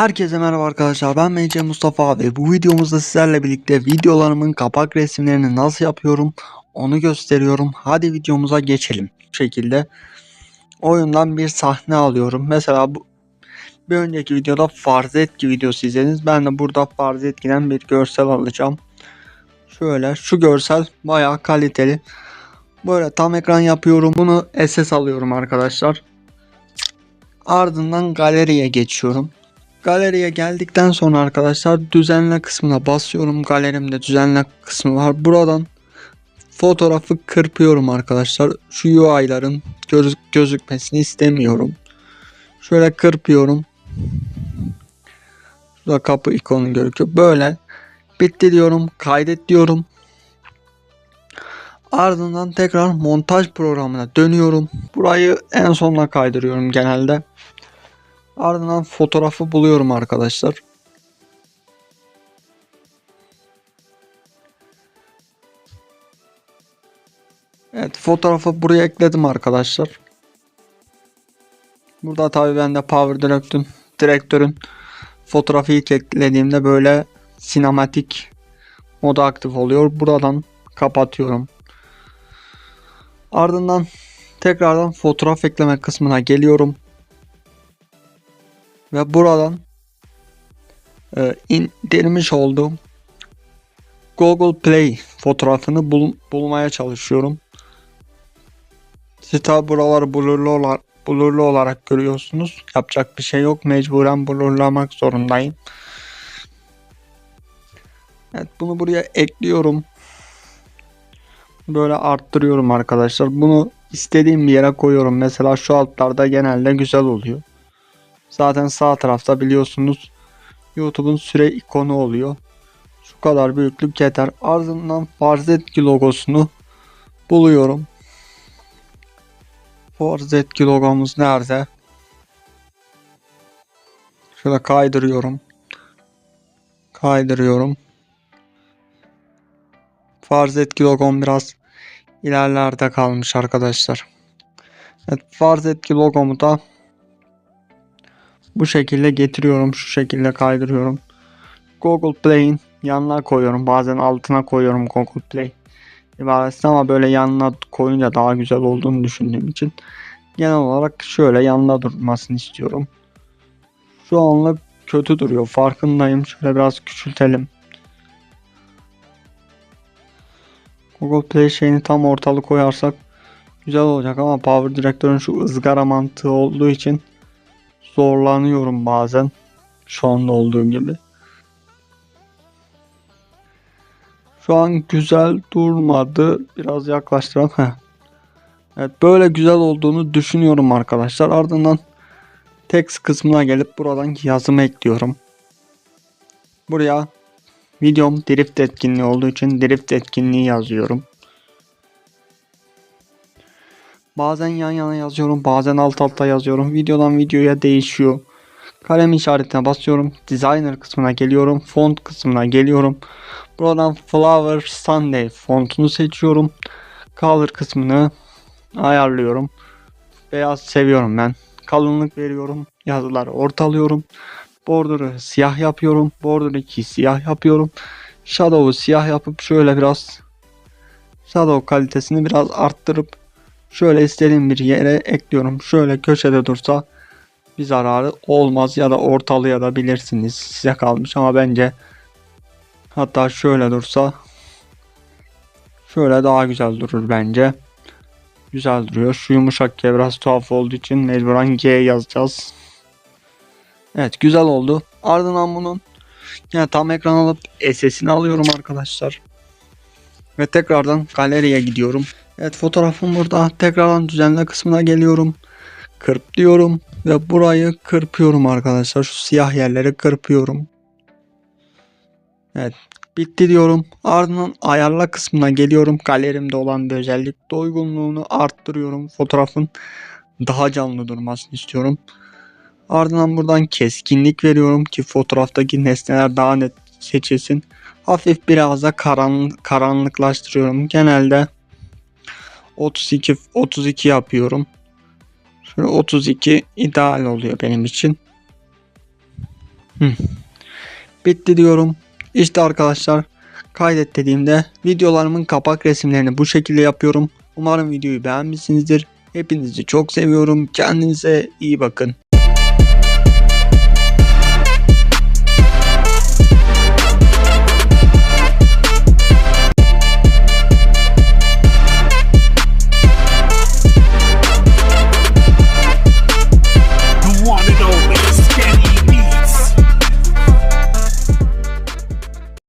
Herkese merhaba arkadaşlar ben MC Mustafa ve bu videomuzda sizlerle birlikte videolarımın kapak resimlerini nasıl yapıyorum onu gösteriyorum. Hadi videomuza geçelim. Bu şekilde oyundan bir sahne alıyorum. Mesela bu bir önceki videoda farz etki videosu izlediniz. Ben de burada farz etkiden bir görsel alacağım. Şöyle şu görsel bayağı kaliteli. Böyle tam ekran yapıyorum. Bunu SS alıyorum arkadaşlar. Ardından galeriye geçiyorum. Galeriye geldikten sonra arkadaşlar düzenle kısmına basıyorum. Galerimde düzenle kısmı var. Buradan fotoğrafı kırpıyorum arkadaşlar. Şu UI'ların göz, gözükmesini istemiyorum. Şöyle kırpıyorum. Şurada kapı ikonu gözüküyor. Böyle bitti diyorum. Kaydet diyorum. Ardından tekrar montaj programına dönüyorum. Burayı en sonuna kaydırıyorum genelde. Ardından fotoğrafı buluyorum arkadaşlar. Evet fotoğrafı buraya ekledim arkadaşlar. Burada tabii ben de Power Director'ın direktörün fotoğrafı ilk eklediğimde böyle sinematik modu aktif oluyor. Buradan kapatıyorum. Ardından tekrardan fotoğraf ekleme kısmına geliyorum. Ve buradan e, indirmiş olduğum Google Play fotoğrafını bul- bulmaya çalışıyorum. Siz tabi buraları blurlu olarak, blurlu olarak görüyorsunuz. Yapacak bir şey yok. Mecburen blurlamak zorundayım. Evet bunu buraya ekliyorum. Böyle arttırıyorum arkadaşlar. Bunu istediğim bir yere koyuyorum. Mesela şu altlarda genelde güzel oluyor. Zaten sağ tarafta biliyorsunuz YouTube'un süre ikonu oluyor. Şu kadar büyüklük yeter. Ardından farz etki logosunu buluyorum. Farz etki logomuz nerede? Şöyle kaydırıyorum. Kaydırıyorum. Farz etki logom biraz ilerlerde kalmış arkadaşlar. Evet, farz etki logomu da bu şekilde getiriyorum. Şu şekilde kaydırıyorum. Google Play'in yanına koyuyorum. Bazen altına koyuyorum Google Play ibaresini ama böyle yanına koyunca daha güzel olduğunu düşündüğüm için genel olarak şöyle yanına durmasını istiyorum. Şu anlık kötü duruyor. Farkındayım. Şöyle biraz küçültelim. Google Play şeyini tam ortalık koyarsak güzel olacak ama Power Director'ın şu ızgara mantığı olduğu için zorlanıyorum bazen. Şu anda olduğu gibi. Şu an güzel durmadı. Biraz yaklaştıralım. Evet böyle güzel olduğunu düşünüyorum arkadaşlar. Ardından text kısmına gelip buradan yazımı ekliyorum. Buraya videom drift etkinliği olduğu için drift etkinliği yazıyorum. Bazen yan yana yazıyorum, bazen alt alta yazıyorum. Videodan videoya değişiyor. Kalem işaretine basıyorum. Designer kısmına geliyorum. Font kısmına geliyorum. Buradan Flower Sunday fontunu seçiyorum. Color kısmını ayarlıyorum. Beyaz seviyorum ben. Kalınlık veriyorum. Yazıları ortalıyorum. Border'ı siyah yapıyorum. Border 2 siyah yapıyorum. Shadow'u siyah yapıp şöyle biraz Shadow kalitesini biraz arttırıp şöyle istediğim bir yere ekliyorum. Şöyle köşede dursa bir zararı olmaz ya da ortalıya da bilirsiniz. Size kalmış ama bence hatta şöyle dursa şöyle daha güzel durur bence. Güzel duruyor. Şu yumuşak G biraz tuhaf olduğu için mecburen G yazacağız. Evet güzel oldu. Ardından bunun yani tam ekran alıp SS'ini alıyorum arkadaşlar. Ve tekrardan galeriye gidiyorum. Evet fotoğrafım burada. Tekrardan düzenle kısmına geliyorum. Kırp diyorum. Ve burayı kırpıyorum arkadaşlar. Şu siyah yerleri kırpıyorum. Evet. Bitti diyorum. Ardından ayarla kısmına geliyorum. Galerimde olan bir özellik. Doygunluğunu arttırıyorum. Fotoğrafın daha canlı durmasını istiyorum. Ardından buradan keskinlik veriyorum ki fotoğraftaki nesneler daha net seçilsin. Hafif biraz da karan, karanlıklaştırıyorum. Genelde 32 32 yapıyorum. Şöyle 32 ideal oluyor benim için. Bitti diyorum. İşte arkadaşlar kaydet dediğimde videolarımın kapak resimlerini bu şekilde yapıyorum. Umarım videoyu beğenmişsinizdir. Hepinizi çok seviyorum. Kendinize iyi bakın.